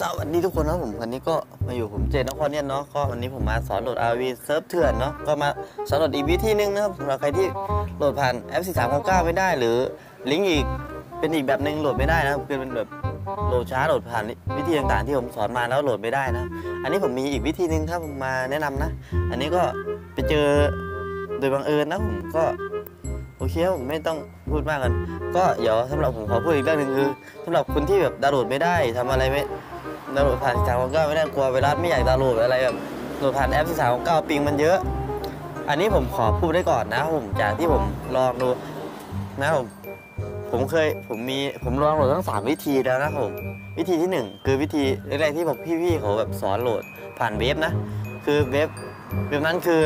สวัสดีทุกคนนะผมวันนี้ก็มาอยู่ผมเจนนครเนี่ยเนาะก็วันนี้ผมมาสอนโหลด RV เซิร์ฟเถื่อนเนาะก็มาสอนโหลดอีกวิธีหนึงนะครับสำหรับใครที่โหลดผ่านแอป 4399 ไม่ได้ หรือลิงก์อีกเป็นอีกแบบหนึ่งโหลดไม่ได้นะคือเป็นแบบโหลดช้าโหลดผ่านวิธีต่างๆ ที่ผมสอนมาแล้วโหลดไม่ได้นะ อันนี้ผมมีอีกวิธีหนึงครับผมมาแนะนำนะ อันนี้ก็ไปเจอโดยบังเอิญนะผมก็โอเคผมไม่ต้องพูดมากกัน ก็เดี๋ยวสำหรับผมขอพูดอีกเรื่องหนึ่งคือสำหรับคนที่แบบดาวน์โหลดไม่ได้ทำอะไรไม่ โหลดผ่านสามของเก้าไม่ได้กลัวไวรัสไม่อยากดาวน์โหลดอะไรแบบโหลดผ่านแอปสามของเก้าปิงมันเยอะ อันนี้ผมขอพูดได้ก่อนนะผมจากที่ผมลองดูนะผมผมเคยผมมีผมลองโหลดทั้งสามวิธีแล้วนะผมวิธีที่หนึ่งคือวิธีแรกๆที่ผมพี่ๆเขาแบบสอนโหลดผ่านเว็บนะ คือเว็บเว็บนั้นคือ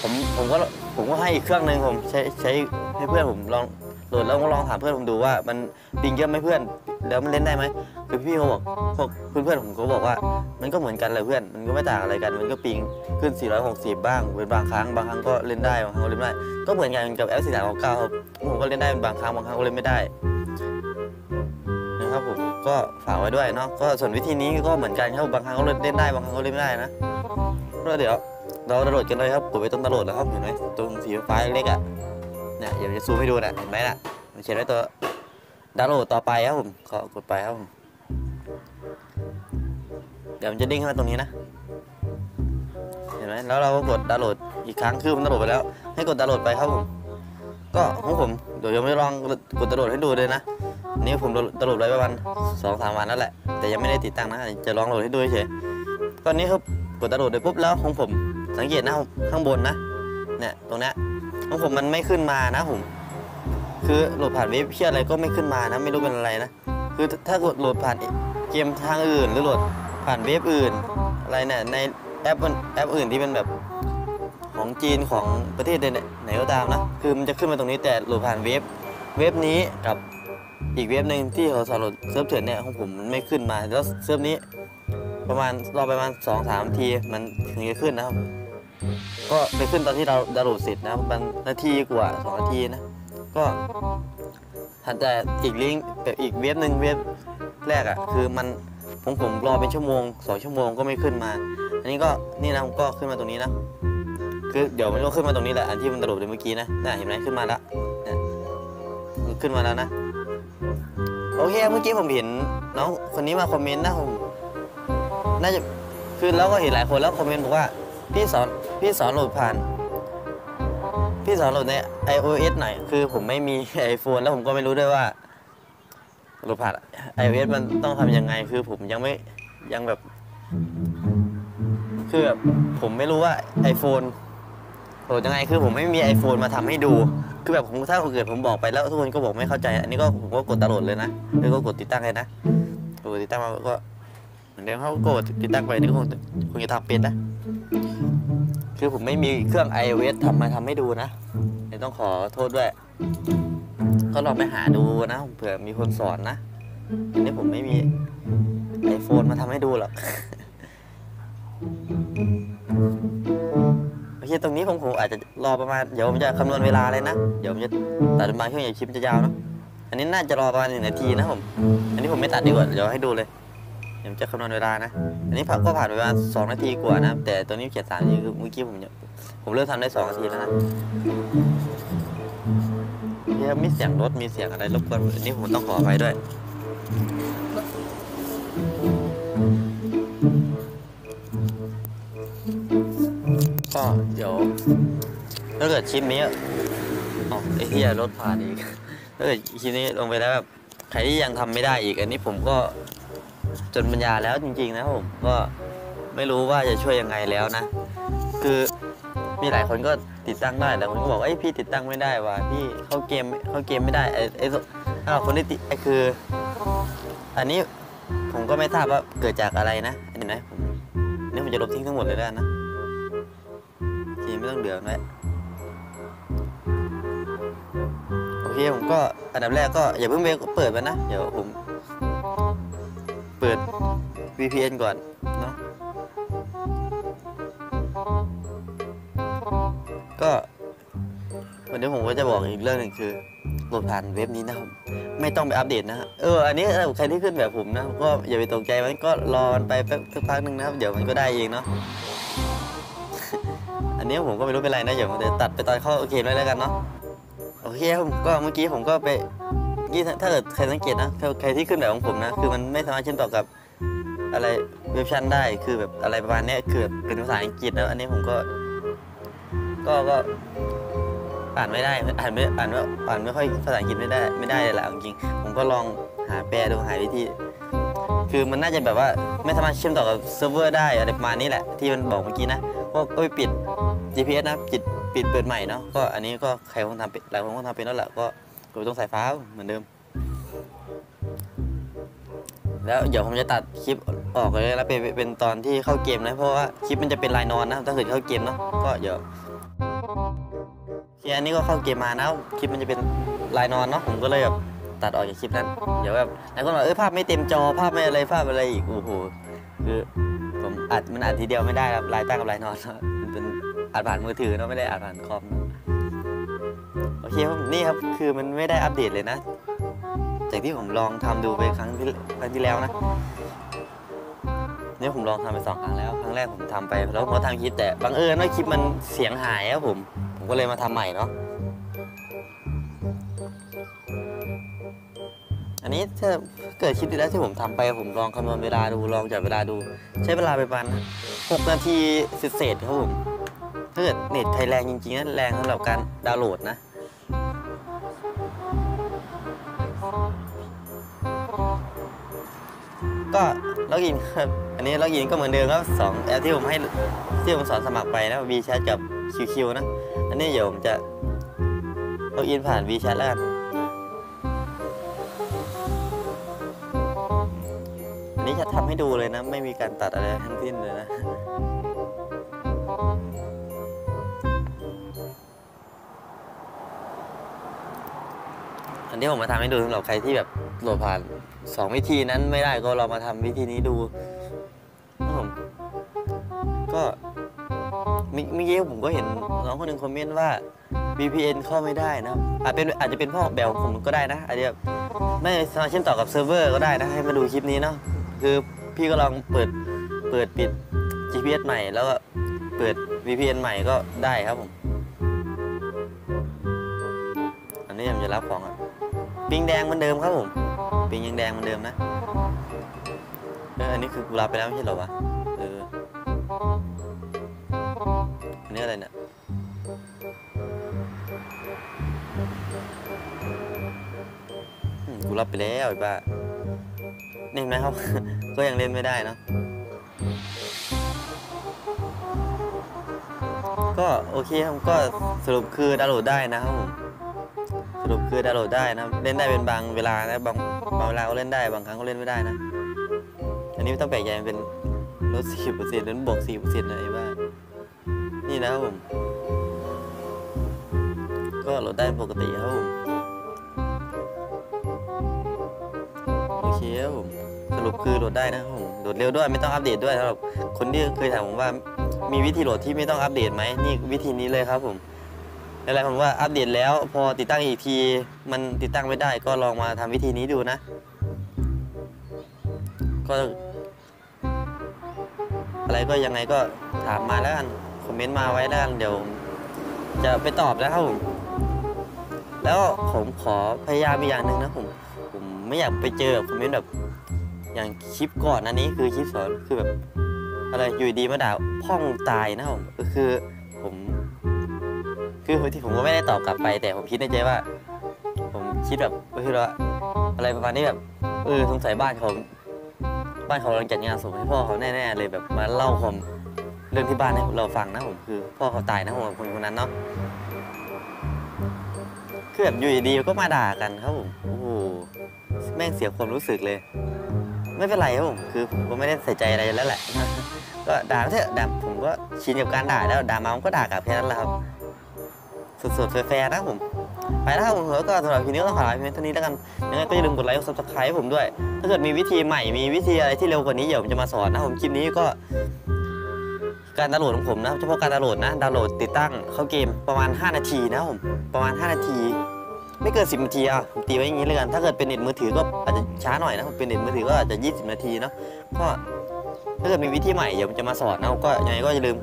ผมผมก็ผมก็ให้อีกเครื่องหนึ่งผมใช้ใช้ให้เพื่อนผมลอง โหลดแล้วก็ลองถามเพื่อนผมดูว่ามันปิงเยอะไหมเพื่อน แล้วมันเล่นได้ไหมคือพี่เขาบอกพวกเพื่อนๆผมก็บอกว่า มันก็เหมือนกันเลยเพื่อน มันก็ไม่ต่างอะไรกัน มันก็ปิงขึ้น 460 บ้างเป็นบางครั้ง บางครั้งก็เล่นได้บางครั้งก็เล่นไม่ได้ ก็เหมือนกันกับ F 4 3 9ครับผมก็เล่นได้เป็นบางครั้งบางครั้งก็เล่นไม่ได้นะครับผมก็ฝากไว้ด้วยเนาะก็ส่วนวิธีนี้ก็เหมือนกันครับบางครั้งก็เล่นได้บางครั้งก็เล่นไม่ได้นะก็เดี๋ยวเราดาวน์โหลดกันเลยครับกดไปตรงดาวน์โหลดแล้วครับเห็นไหมตรงสีฟ้าเล็กอะ เนี่ยเดี๋ยวจะซูมให้ดูนะเห็นไหมน่ะมันเขียนไว้ตัวดาวน์โหลดต่อไปครับผมก็กดไปครับผมเดี๋ยวมันจะเด้งขึ้นมาตรงนี้นะ เห็นไหมแล้วเราก็กดดาวน์โหลดอีกครั้งคือมันดาวน์โหลดไปแล้ว ให้กดดาวน์โหลดไปครับผม ก็ของผมเดี๋ยวยังไม่ลองกดดาวน์โหลดให้ดูเลยนะนนี่ผมดาวน์โหลดไว้ประมาณสองสามวันนั่นแหละ แต่ยังไม่ได้ติดตั้งนะจะลองโหลดให้ดูเฉยตอนนี้ครับกดดาวน์โหลดไปปุ๊บแล้วของผมสังเกตนะข้างบนนะเนี่ยตรงเนี้ย ของผมมันไม่ขึ้นมานะผม คือโหลดผ่านเว็บเพี้ยอะไรก็ไม่ขึ้นมานะ ไม่รู้เป็นอะไรนะ คือถ้ากดโหลดผ่านเกมทางอื่น หรือโหลดผ่านเว็บอื่น อะไรเนี่ยในแอปแอปอื่นที่เป็นแบบของจีนของประเทศไหนไหนก็ตามนะ คือมันจะขึ้นมาตรงนี้แต่โหลดผ่านเว็บเว็บนี้กับอีกเว็บหนึ่งที่เขาสอนโหลดเซิร์ฟเถื่อนเนี่ยของผมมันไม่ขึ้นมาแล้วเซิร์ฟนี้ประมาณรอประมาณ2อสามนาทีมันถึงจะขึ้นนะครับ ก็ไปขึ้นตอนที่เราดาวน์โหลดเสร็จนะประมาณนาทีกว่าสองนาทีนะ ก็ถัดแต่อีกลิงก์แบบอีกเว็บหนึ่งเว็บแรกอะ่ะคือมันผมผมรอเป็นชั่วโมงสองชั่วโมงก็ไม่ขึ้นมา อันนี้ก็นี่นะผมก็ขึ้นมาตรงนี้นะคือเดี๋ยวมันก็ขึ้นมาตรงนี้แหละอันที่มันตลบไปเมื่อกี้นะน่าเห็นไหมขึ้นมาแล้วเนี่ยขึ้นมาแล้วนะโอเคเมื่อกี้ผมเห็นน้องคนนี้มาคอมเมนต์นะผมน่าจะคือแล้วก็เห็นหลายคนแล้วคอมเมนต์บอกว่า พี่สอนพี่สอนโหลดผ่าน พี่สอนโหลดใน iOS หน่อยคือผมไม่มี iPhone แล้วผมก็ไม่รู้ด้วยว่าโหลดผ่าน iOS มันต้องทำยังไง คือผมยังไม่ยังแบบ คือแบบผมไม่รู้ว่า iPhone โหลดยังไงคือผมไม่มี iPhone มาทำให้ดู คือแบบผมถ้าเกิดผมบอกไปแล้วทุกคนก็บอกไม่เข้าใจ อันนี้ก็ผมก็กดดาวน์โหลดเลยนะแล้วก็กดติดตั้งเลยนะกดติดตั้งมาก็เหมือนเดิมเขากดติดตั้งไปนี่ก็คงคงจะทำเป็นนะ คือผมไม่มีเครื่อง iOS ทำมาทำให้ดูนะเดี๋ยวต้องขอโทษด้วย ก็ลองไปหาดูนะเผื่อมีคนสอนนะอันนี้ผมไม่มี iPhone มาทำให้ดูหรอกโอเคตรงนี้ผมผมอาจจะรอประมาณเดี๋ยวผมจะคำนวณเวลาเลยนะ เดี๋ยวผมจะตัดมาช่วงใหญ่คลิปจะยาวเนอะอันนี้น่าจะรอประมาณหนึ่งนาทีนะผม อันนี้ผมไม่ตัดดีกว่า เดี๋ยวให้ดูเลย เดี๋ยวผมจะคำนวณเวลานะ อันนี้ก็ผ่านไปประมาณสองนาทีกว่านะ แต่ตัวนี้เขียนสามนาทีคือเมื่อกี้ผมผมเริ่มทำได้สองนาทีแล้วนะเนี่ยมีเสียงรถมีเสียงอะไรรบกวนอันนี้ผมต้องขออภัยด้วยก็เดี๋ยวถ้าเกิดคลิปนี้อ๋อไอ้ที่รถผ่านอีกถ้าเกิดคลิปนี้ลงไปแล้วแบบใครที่ยังทำไม่ได้อีก อันนี้ผมก็ จนปัญญาแล้วจริง ๆ นะผมก็ไม่รู้ว่าจะช่วยยังไงแล้วนะ คือมีหลายคนก็ติดตั้งได้แต่คนก็บอกไอ้พี่ติดตั้งไม่ได้ว่ะพี่เข้าเกมเข้าเกมไม่ได้ไอ้ไอ้ถ้าคนที่ติดไอ้คือ อันนี้ผมก็ไม่ทราบว่าเกิดจากอะไรนะเห็นไหมผมนี่ผมจะลบทิ้งทั้งหมดเลยแล้วนะทีไม่ต้องเดือดไว้โอเคผมก็อันดับแรกก็อย่าเพิ่งไปเปิดมันนะ เดี๋ยวผม เปิด VPN ก่อนเนาะก็วันนี้ผมก็จะบอกอีกเรื่องหนึ่งคือโหลดผ่านเว็บนี้นะครับ ไม่ต้องไปอัปเดตนะฮะเอออันนี้ใครที่ขึ้นแบบผมนะก็อย่าไปตกใจมันก็รอมันไปแป๊บสักพักหนึ่งนะครับ เดี๋ยวมันก็ได้เองเนาะอันนี้ผมก็ไม่รู้เป็นไรนะเดี๋ยวผมจะตัดไปตอนเข้าเกมเลยแล้วกันเนาะโอเคผมก็เมื่อกี้ผมก็ไป กี้ถ้าเกิดใครสังเกตนะใครที่ขึ้นแบบของผมนะคือมันไม่สามารถเชื่อมต่อกับอะไรเว็บชันได้คือแบบอะไรประมาณนี้คือเป็นภาษาอังกฤษแล้วอันนี้ผมก็ ก็ก็อ่านไม่ได้อ่านไม่อ่านไม่อ่านไม่ค่อยภาษาอังกฤษไม่ได้ไม่ได้เลยแหละจริงๆผมก็ลองหาแปลดูหาวิธีคือมันน่าจะแบบว่าไม่สามารถเชื่อมต่อกับเซิร์ฟเวอร์ได้อะไรประมาณนี้แหละที่มันบอกเมื่อกี้นะก็ก็ไปปิด GPS นะปิดปิดเปิดใหม่เนาะก็อันนี้ก็ใครคงทำเป็นหลายคนคงทำเป็นแล้วแหละก็ กดตรงสายฟ้าเหมือนเดิม แล้วเดี๋ยวผมจะตัดคลิปออกเลยแล้วเป็นเป็นตอนที่เข้าเกมนะเพราะว่าคลิปมันจะเป็นรายนอนนะถ้าเกิดเข้าเกมเนาะก็เดี๋ยวโอเคอันนี้ก็เข้าเกมมานะคลิปมันจะเป็นรายนอนเนาะผมก็เลยแบบตัดออกจากคลิปนั้น เดี๋ยวแบบหลายคนบอกเออภาพไม่เต็มจอภาพไม่อะไรภาพอะไรอีกโอ้โหคือผมอัดมันอัดทีเดียวไม่ได้ครับรายตั้งกับรายนอนเนอะมันเป็นอัดผ่านมือถือเนาะไม่ได้อัดผ่านคอมนะ เคครับนี่ครับคือมันไม่ได้อัปเดตเลยนะ จากที่ผมลองทำดูไปครั้งที่ครั้งที่แล้วนะเนี่ยผมลองทำไปสองครั้งแล้วครั้งแรกผมทำไปแล้วผมก็ทำคลิปแต่บังเอิญว่าคลิปมันเสียงหายครับผม ผมก็เลยมาทำใหม่เนาะอันนี้ถ้าเกิดคลิปที่แล้วที่ผมทำไปผมลองคำนวณเวลาดูลองจับเวลาดู ใช้เวลาไปประมาณหกนาทีเศษๆครับผมถ้าเกิดเน็ตไทยแรงจริงๆนะแรงสำหรับการดาวน์โหลดนะ ก็ล็อกอินครับ อันนี้ล็อกอินก็เหมือนเดิมครับสองแอปที่ผมให้ที่ผมสอนสมัครไปนะ VChat กับ QQ นะ อันนี้เดี๋ยวผมจะล็อกอินผ่าน VChat แล้วกันอันนี้จะทำให้ดูเลยนะ ไม่มีการตัดอะไรทั้งสิ้นเลยนะอันนี้ผมมาทำให้ดูสำหรับใครที่แบบ โหลดผ่านสองวิธีนั้นไม่ได้ก็เรามาทำวิธีนี้ดูครับผมก็เมื่อเมื่อกี้ผมก็เห็นน้องคนหนึ่งคอมเมนต์ว่า VPN เข้าไม่ได้นะอาจเป็นอาจจะเป็นเพ่อแบบผมก็ได้นะอาจจะไม่สามารถเชื่อมต่อกับเซิร์ฟเวอร์ก็ได้นะให้มาดูคลิปนี้เนาะคือพี่ก็ลองเปิดเปิดปิด GPS ใหม่แล้วก็เปิด VPN ใหม่ก็ได้ครับผม อันนี้ผมจะรับของอะปิงแดงเหมือนเดิมครับผม ปิงยังแดงเหมือนเดิมนะ เออ อันนี้คือกูรับไปแล้วไม่ใช่หรอวะ เออ อันนี้อะไรเนี่ยอืมกูรับไปแล้วไอ้บ้านี่เห็นไหมครับ ก็ยังเล่นไม่ได้เนะก็โอเคครับ ก็สรุปคือดาวน์โหลดได้นะครับผมสรุปคือดาวน์โหลดได้นะ เล่นได้เป็นบางเวลานะบาง บางเวลาก็เล่นได้บางครั้งก็เล่นไม่ได้นะ อันนี้ไม่ต้องแปลกใจมันเป็นลดสี่เปอร์เซ็นต์หรือบวกสี่เปอร์เซ็นต์อะไรบ้างนี่นะครับผม ก็โหลดได้ปกติครับผมโอเคครับผมสรุปคือโหลดได้นะครับผมโหลดเร็วด้วยไม่ต้องอัปเดตด้วยสำหรับคนที่เคยถามผมว่ามีวิธีโหลดที่ไม่ต้องอัปเดตไหมนี่วิธีนี้เลยครับผม อะไรผมว่าอัปเดตแล้ว พอติดตั้งอีกที มันติดตั้งไม่ได้ก็ลองมาทำวิธีนี้ดูนะ ก็ อะไรก็ยังไงก็ถามมาแล้วกันคอมเมนต์มาไว้แล้วกันเดี๋ยว จะไปตอบนะครับผมแล้วผมขอพยายามอีกอย่างหนึ่งนะผมผมไม่อยากไปเจอคอมเมนต์แบบอย่างคลิปก่อนอันนี้คือคลิปสอนคือแบบอะไรอยู่ดีมาด่าพ่องตายนะผมก็ คือผมคือที่ผมก็ไม่ได้ตอบกลับไป แต่ผมคิดในใจว่า ผมคิดแบบคือว่าอะไรประมาณนี้แบบเออสงสัยบ้านเขาบ้านเขากำลังจัดงานศพให้พ่อเขาแน่ๆเลยแบบมาเล่าความเรื่องที่บ้านให้เราฟังนะผมคือ พ่อเขาตายนะผมกับคนคนนั้นเนาะคือแบบอยู่ดีๆก็มาด่ากันครับผมโอ้โหแม่งเสียความรู้สึกเลย ไม่เป็นไรครับผมคือผมก็ไม่ได้ใส่ใจอะไรแล้วแหละก็ด่าเถอะด่าผมก็ชินกับการด่าแล้วด่ามาผมก็ด่ากลับแค่นั้นแหละครับ สดๆแฟร์ๆนะผมไปแล้วครับผมแล้วก็สำหรับคลิปนี้ก็ต้องขอลาไปเพียงเท่านี้แล้วกันยังไงก็อย่าลืมกดไลค์กดซับสไครต์ผมด้วย ถ้าเกิดมีวิธีใหม่มีวิธีอะไรที่เร็วกว่านี้เดี๋ยวผมจะมาสอนนะผมคลิปนี้ก็ การดาวน์โหลดของผมนะเฉพาะการดาวน์โหลดนะดาวน์โหลดติดตั้งเข้าเกมประมาณ 5 นาทีนะผมประมาณ 5 นาที ไม่เกิน 10 นาทีอะผมตีไว้อย่างนี้เลยกัน ถ้าเกิดเป็นเน็ตมือถือก็อาจจะช้าหน่อยนะเป็นเน็ตมือถือก็อาจจะ 20 นาทีเนาะก็ถ้าเกิดมีวิธีใหม่เดี๋ยวผมจะมาสอนนะก็ยังไงก็อย่าลืม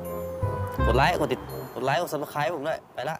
กดไลค์กดติดกดไลค์กด subscribe ผมด้วยไปละ